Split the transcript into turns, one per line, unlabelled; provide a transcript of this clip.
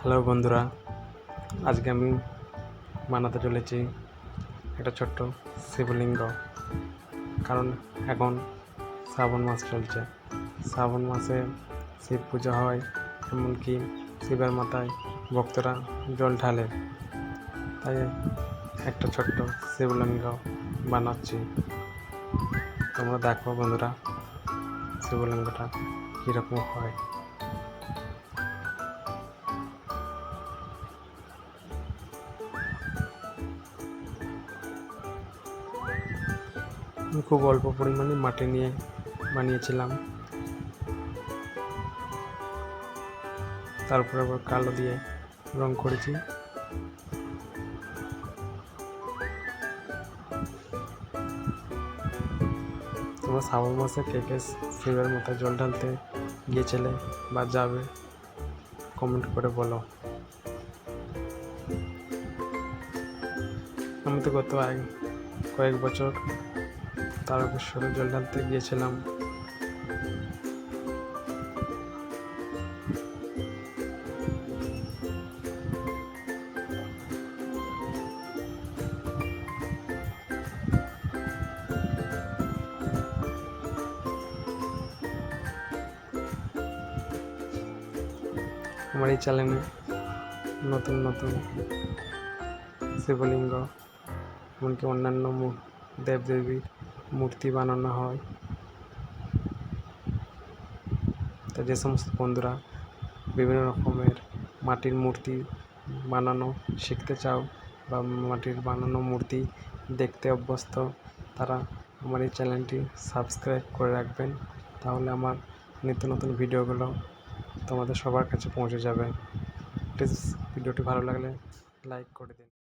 Hello বন্ধুরা, আজকে আমি বানাতে চলেছি একটা ছোট্ট শিবলিঙ্গ। কারণ এখন শ্রাবণ মাস চলছে। শ্রাবণ মাসে শিব পূজা হয়, এমনকি শিবের মাথায় ভক্তরা জল ঢালে। তাই একটা ছোট্ট শিবলিঙ্গ বানাচ্ছি। তোমরা দেখো বন্ধুরা, শিবলিঙ্গটা কীরকম হয়। আমি খুব অল্প পরিমাণে মাটি নিয়ে বানিয়েছিলাম। তারপরে আবার কালো দিয়ে রং করেছি। তোমরা শ্রাবণ মাসে কে কে শিবের মাথায় জল ঢালতে গিয়েছিলে বা যাবে কমেন্ট করে বলো। আমি তো গত কয়েক বছর তারকেশ্বরে জল ঢালতে গিয়েছিলাম। আমার এই চ্যানেলে নতুন নতুন শিবলিঙ্গ এমনকি অন্যান্য দেবদেবীর মূর্তি বানানো হয়। তো যে সমস্ত বন্ধুরা বিভিন্ন রকমের মাটির মূর্তি বানানো শিখতে চাও বা মাটির বানানো মূর্তি দেখতে অভ্যস্ত, তারা আমার এই চ্যানেলটি সাবস্ক্রাইব করে রাখবেন। তাহলে আমার নিত্য নতুন ভিডিওগুলো তোমাদের সবার কাছে পৌঁছে যাবে। প্লিজ ভিডিওটি ভালো লাগলে লাইক করে দিন।